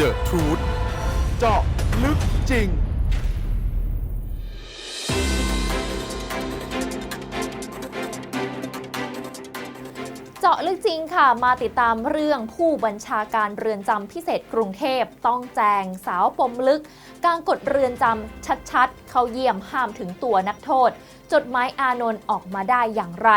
The Truth เจาะลึกจริง เจาะลึกจริงค่ะ มาติดตามเรื่องผู้บัญชาการเรือนจำพิเศษกรุงเทพต้องแจงสาวปมลึก การกดเรือนจำชัดๆ เขาเยี่ยมห้ามถึงตัวนักโทษ จดหมายอานนท์ออกมาได้อย่างไร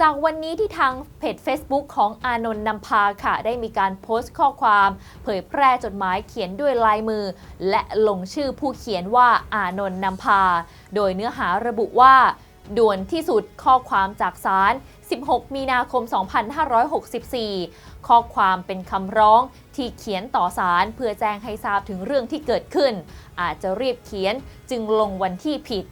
จากวันนี้ที่ทางเพจ Facebook ของอานนท์นำพาค่ะ ได้มีการโพสต์ข้อความ เผยแพร่จดหมายเขียนด้วยลายมือ และลงชื่อผู้เขียนว่าอานนท์นำพา โดยเนื้อหาระบุว่า ด่วนที่สุดข้อความจากศาล 16 มีนาคม 2564 ข้อความเป็นคำร้องที่เขียนต่อศาลเพื่อแจ้งให้ทราบถึงเรื่องที่เกิดขึ้น อาจจะรีบเขียนจึงลงวันที่ผิด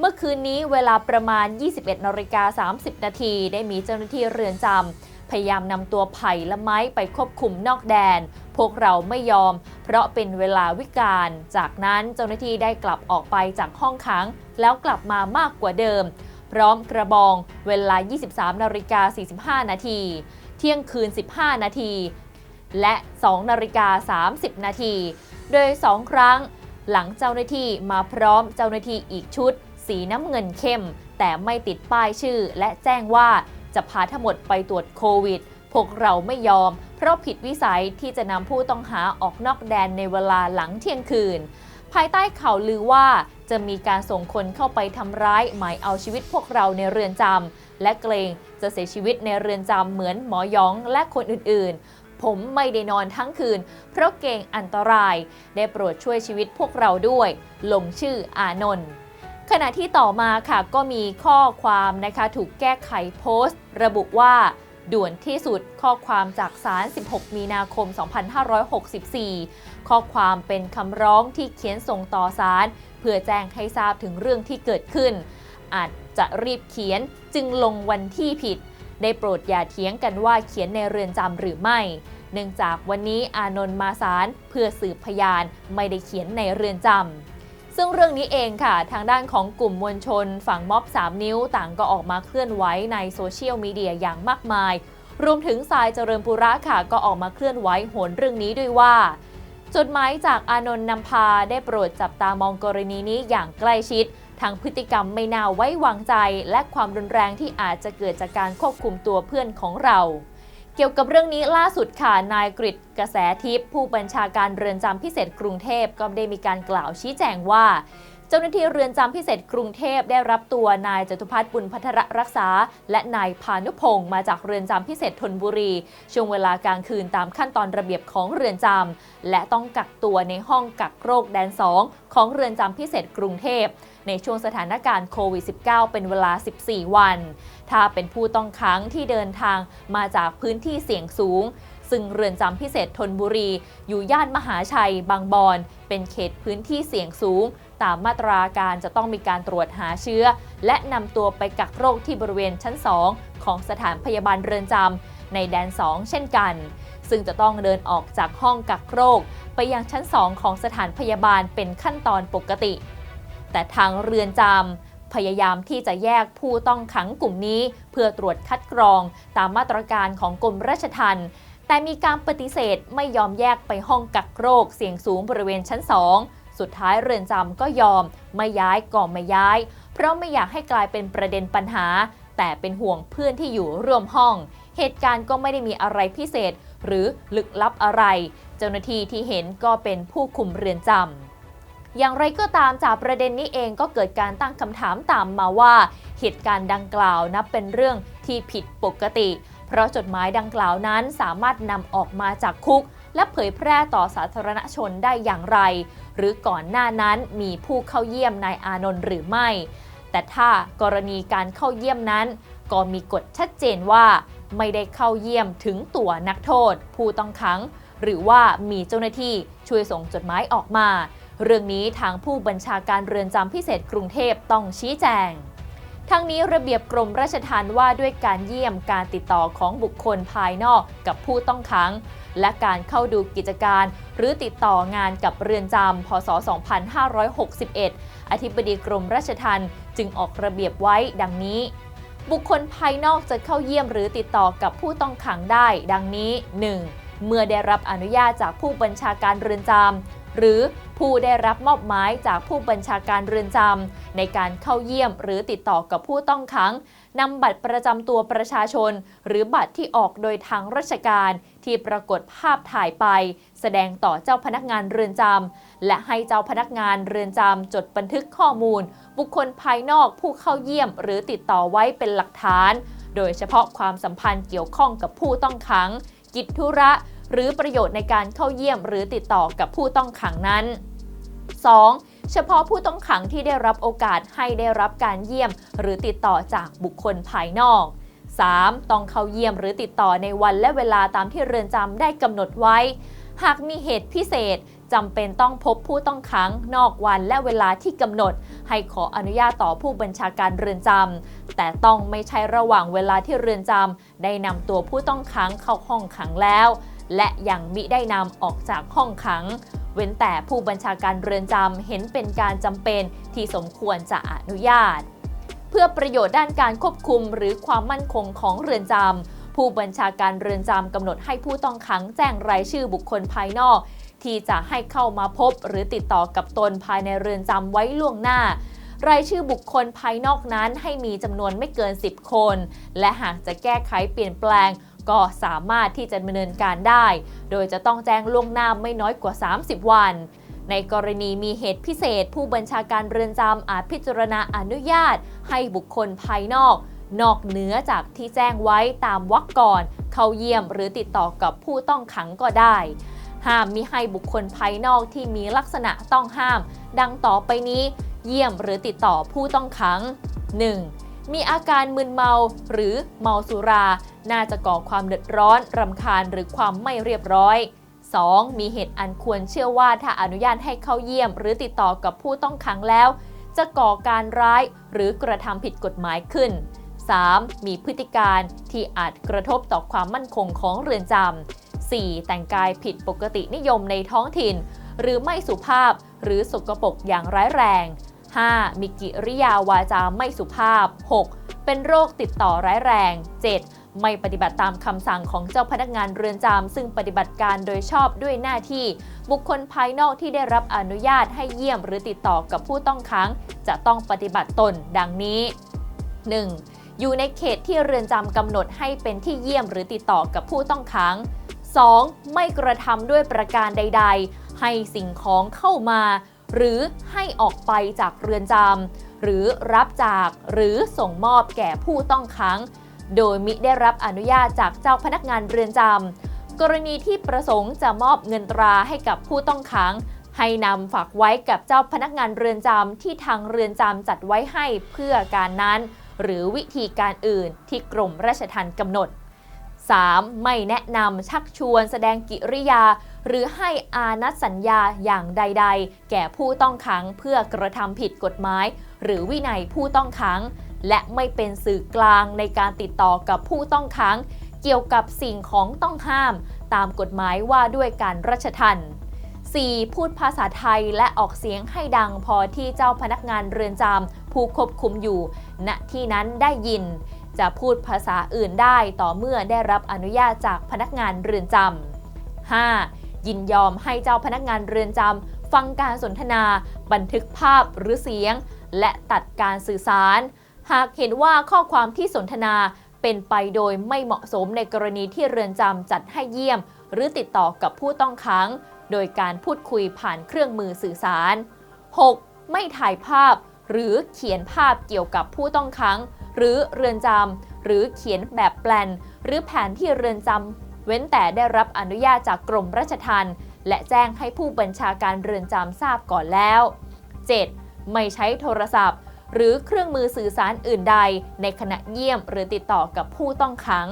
เมื่อคืนนี้เวลาประมาณ 21นาฬิกา30 นาทีได้มีเจ้าหน้าที่เรือนจำพยายามนำตัวไผ่และไม้ไปควบคุมนอกแดน พวกเราไม่ยอม เพราะเป็นเวลาวิกาลจากนั้นเจ้าหน้าที่ได้กลับออกไปจากห้องขัง แล้วกลับมามากกว่าเดิม พร้อมกระบองเวลา 23นาฬิกา45 นาที เที่ยงคืน 15 นาที และ2นาฬิกา30 นาที โดย 2 ครั้งหลังเจ้าหน้าที่มาพร้อมเจ้าหน้าที่อีกชุด สีน้ำเงินเข้ม แต่ไม่ติดป้ายชื่อ และแจ้งว่าจะพาทั้งหมดไปตรวจโควิด พวกเราไม่ยอม เพราะผิดวิสัยที่จะนำผู้ต้องหาออกนอกแดนในเวลาหลังเที่ยงคืน ภายใต้ข่าวลือว่าจะมีการส่งคนเข้าไปทำร้ายหมายเอาชีวิตพวกเราในเรือนจำและเกรงจะเสียชีวิตในเรือนจำเหมือนหมอยองและคนอื่นๆ ผมไม่ได้นอนทั้งคืน เพราะเกรงอันตราย ได้โปรดช่วยชีวิตพวกเราด้วย ลงชื่ออานนท์ ขณะที่ต่อมาค่ะก็มีข้อความนะคะถูกแก้ไขโพสต์ ระบุว่า ด่วนที่สุดข้อความจากศาล 16 มีนาคม 2564 ข้อความเป็นคำร้องที่เขียนส่งต่อศาลเพื่อแจ้งให้ทราบถึงเรื่องที่เกิดขึ้น อาจจะรีบเขียนจึงลงวันที่ผิด ได้โปรดอย่าเถียงกันว่าเขียนในเรือนจำหรือไม่เนื่องจากวันนี้อานนท์มาศาลเพื่อสืบพยานไม่ได้เขียนในเรือนจำ ซึ่งเรื่องนี้เองค่ะ ทางด้านของกลุ่มมวลชน ฝั่งม็อบ 3 นิ้วต่างก็ออกมาเคลื่อนไหวในโซเชียลมีเดียอย่างมากมาย รวมถึงสายเจริญปุระค่ะ ก็ออกมาเคลื่อนไหวโหนเรื่องนี้ด้วยว่า จดหมายจากอานนท์นำพาได้โปรดจับตามองกรณีนี้อย่างใกล้ชิดทั้งพฤติกรรมไม่น่าไว้วางใจ และความรุนแรงที่อาจจะเกิดจากการควบคุมตัวเพื่อนของเรา เกี่ยวกับเรื่องนี้ล่าสุดค่ะ นายกริตกระแสทิพย์ผู้บัญชาการเรือนจำพิเศษกรุงเทพก็ได้มีการกล่าวชี้แจงว่า เจ้าหน้าที่เรือนจำพิเศษกรุงเทพได้รับตัวนายจตุพัฒน์บุญพัทรรักษา และนายพานุพงศ์มาจากเรือนจำพิเศษธนบุรี ช่วงเวลากลางคืนตามขั้นตอนระเบียบของเรือนจำและต้องกักตัวในห้องกักโรคแดน 2 ของเรือนจำพิเศษกรุงเทพในช่วงสถานการณ์โควิด -19 เป็นเวลา 14 วัน ถ้าเป็นผู้ต้องขังที่เดินทางมาจากพื้นที่เสี่ยงสูง ซึ่งเรือนจำพิเศษธนบุรี อยู่ย่านมหาชัย บางบอน เป็นเขตพื้นที่เสี่ยงสูง ตามมาตราการจะต้องมีการตรวจหาเชื้อ และนำตัวไปกักโรคที่บริเวณชั้น 2 ของสถานพยาบาลเรือนจำในแดน 2 เช่นกัน ซึ่งจะต้องเดินออกจากห้องกักโรค ไปยังชั้น 2 ของสถานพยาบาลเป็นขั้นตอนปกติ แต่ทางเรือนจำพยายามที่จะแยกผู้ต้องขังกลุ่มนี้ เพื่อตรวจคัดกรองตามมาตรการของกรมราชทัณฑ์แต่มีการปฏิเสธไม่ยอมแยกไปห้องกักโรคเสี่ยงสูงบริเวณชั้น 2 สุดท้ายเรือนจำก็ยอม ไม่ย้ายก็ไม่ย้าย เพราะไม่อยากให้กลายเป็นประเด็นปัญหา แต่เป็นห่วงเพื่อนที่อยู่ร่วมห้อง เหตุการณ์ก็ไม่ได้มีอะไรพิเศษ หรือลึกลับอะไร เจ้าหน้าที่ที่เห็นก็เป็นผู้คุมเรือนจำอย่างไรก็ตามจากประเด็นนี้เองก็เกิดการตั้งคำถามตามมาว่า เหตุการณ์ดังกล่าวนับเป็นเรื่องที่ผิดปกติ เพราะจดหมายดังกล่าวนั้นสามารถนำออกมาจากคุก และเผยแพร่ต่อสาธารณชนได้อย่างไร หรือก่อนหน้านั้นมีผู้เข้าเยี่ยมนายอานนท์หรือไม่ แต่ถ้ากรณีการเข้าเยี่ยมนั้น ก็มีกฎชัดเจนว่า ไม่ได้เข้าเยี่ยมถึงตัวนักโทษ ผู้ต้องขัง หรือว่ามีเจ้าหน้าที่ช่วยส่งจดหมายออกมา เรื่องนี้ทางผู้บัญชาการเรือนจำพิเศษกรุงเทพต้องชี้แจง ทั้งนี้ระเบียบกรมราชทัณฑ์ว่าด้วยการเยี่ยมการติดต่อของบุคคลภายนอกกับผู้ต้องขัง และการเข้าดูกิจการ หรือติดต่องานกับเรือนจำพศ 2561 อธิบดีกรมราชทัณฑ์จึงออกระเบียบไว้ดังนี้ บุคคลภายนอกจะเข้าเยี่ยมหรือติดต่อกับผู้ต้องขังได้ ดังนี้ 1. เมื่อได้รับอนุญาตจากผู้บัญชาการเรือนจำหรือ ผู้ได้รับมอบหมายจากผู้บัญชาการเรือนจำในการเข้าเยี่ยมหรือติดต่อกับผู้ต้องขังนำบัตรประจำตัวประชาชน หรือบัตรที่ออกโดยทางราชการที่ปรากฏภาพถ่ายไป แสดงต่อเจ้าพนักงานเรือนจำและให้เจ้าพนักงานเรือนจำจดบันทึกข้อมูล บุคคลภายนอกผู้เข้าเยี่ยม หรือติดต่อไว้เป็นหลักฐาน โดยเฉพาะความสัมพันธ์เกี่ยวข้องกับผู้ต้องขัง กิจธุระ หรือประโยชน์ในการเข้าเยี่ยม หรือติดต่อกับผู้ต้องขังนั้น 2. เฉพาะผู้ต้องขังที่ได้รับโอกาสให้ได้รับการเยี่ยม หรือติดต่อจากบุคคลภายนอก 3. ต้องเข้าเยี่ยมหรือติดต่อในวันและเวลาตามที่เรือนจำได้กำหนดไว้ หากมีเหตุพิเศษจำเป็นต้องพบผู้ต้องขังนอกวันและเวลาที่กำหนด ให้ขออนุญาตต่อผู้บัญชาการเรือนจำแต่ต้องไม่ใช่ระหว่างเวลาที่เรือนจำได้นำตัวผู้ต้องขังเข้าห้องขังแล้ว และยังมิได้นำออกจากห้องขัง เว้นแต่ผู้บัญชาการเรือนจำเห็นเป็นการจำเป็นที่สมควรจะอนุญาต เพื่อประโยชน์ด้านการควบคุมหรือความมั่นคงของเรือนจำผู้บัญชาการเรือนจำกำหนดให้ผู้ต้องขังแจ้งรายชื่อบุคคลภายนอก ที่จะให้เข้ามาพบหรือติดต่อกับตนภายในเรือนจำไว้ล่วงหน้ารายชื่อบุคคลภายนอกนั้นให้มีจำนวนไม่เกิน 10 คน และหากจะแก้ไขเปลี่ยนแปลง ก็สามารถที่จะดำเนินการได้ โดยจะต้องแจ้งล่วงหน้าไม่น้อยกว่า 30 วัน ในกรณีมีเหตุพิเศษ ผู้บัญชาการเรือนจำอาจพิจารณาอนุญาต ให้บุคคลภายนอก นอกเหนือจากที่แจ้งไว้ตามวรรคก่อน เข้าเยี่ยมหรือติดต่อกับผู้ต้องขังก็ได้ห้ามมิให้บุคคลภายนอกที่มีลักษณะต้องห้าม ดังต่อไปนี้ เยี่ยมหรือติดต่อผู้ต้องขัง 1. มีอาการมึนเมาหรือเมาสุรา น่าจะก่อความเดือดร้อนรำคาญหรือความไม่เรียบร้อย 2. มีเหตุอันควรเชื่อว่าถ้าอนุญาตให้เข้าเยี่ยม หรือติดต่อกับผู้ต้องขังแล้ว จะก่อการร้ายหรือกระทำผิดกฎหมายขึ้น 3. มีพฤติการที่อาจกระทบต่อความมั่นคงของเรือนจำ 4. แต่งกายผิดปกตินิยมในท้องถิ่น หรือไม่สุภาพหรือสกปรกอย่างร้ายแรง 5. มีกิริยาวาจาไม่สุภาพ 6. เป็นโรคติดต่อร้ายแรง 7. ไม่ปฏิบัติตามคำสั่งของเจ้าพนักงานเรือนจำซึ่งปฏิบัติการโดยชอบด้วยหน้าที่ บุคคลภายนอกที่ได้รับอนุญาตให้เยี่ยมหรือติดต่อกับผู้ต้องขัง จะต้องปฏิบัติตนดังนี้ 1. อยู่ในเขตที่เรือนจำกำหนดให้เป็นที่เยี่ยมหรือติดต่อกับผู้ต้องขัง 2. ไม่กระทำด้วยประการใด ๆ ให้สิ่งของเข้ามา หรือให้ออกไปจากเรือนจำหรือรับจากหรือส่งมอบแก่ผู้ต้องขัง โดยมิได้รับอนุญาตจากเจ้าพนักงานเรือนจำกรณีที่ประสงค์จะมอบเงินตราให้กับผู้ต้องขัง ให้นำฝากไว้กับเจ้าพนักงานเรือนจำที่ทางเรือนจำจัดไว้ให้เพื่อการนั้น หรือวิธีการอื่นที่กรมราชทัณฑ์กำหนด 3. ไม่แนะนำชักชวนแสดงกิริยา หรือให้อานัดสัญญาอย่างใด ๆ แก่ผู้ต้องขังเพื่อกระทำผิดกฎหมาย หรือวินัยผู้ต้องขัง และไม่เป็นสื่อกลางในการติดต่อกับผู้ต้องขัง เกี่ยวกับสิ่งของต้องห้าม ตามกฎหมายว่าด้วยการราชทัณฑ์ 4. พูดภาษาไทยและออกเสียงให้ดังพอที่เจ้าพนักงานเรือนจำผู้ควบคุมอยู่ ณที่นั้นได้ยิน จะพูดภาษาอื่นได้ต่อเมื่อได้รับอนุญาตจากพนักงานเรือนจำ 5. ยินยอมให้เจ้าพนักงานเรือนจำฟังการสนทนา บันทึกภาพหรือเสียง และตัดการสื่อสาร หากเห็นว่าข้อความที่สนทนาเป็นไปโดยไม่เหมาะสมในกรณีที่เรือนจำจัดให้เยี่ยม หรือติดต่อกับผู้ต้องขัง โดยการพูดคุยผ่านเครื่องมือสื่อสาร 6. ไม่ถ่ายภาพ หรือเขียนภาพเกี่ยวกับผู้ต้องขัง หรือเรือนจำหรือเขียนแบบแปลน หรือแผนที่เรือนจำเว้นแต่ได้รับอนุญาตจากกรมราชทัณฑ์และแจ้งให้ผู้บัญชาการเรือนจำทราบก่อนแล้ว 7. ไม่ใช้โทรศัพท์ หรือเครื่องมือสื่อสารอื่นใด ในขณะเยี่ยมหรือติดต่อกับผู้ต้องขัง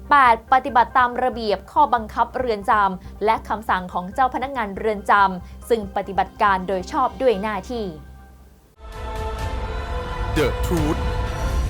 8. ปฏิบัติตามระเบียบข้อบังคับเรือนจำและคำสั่งของเจ้าพนักงานเรือนจำซึ่งปฏิบัติการโดยชอบด้วยหน้าที่ The Truth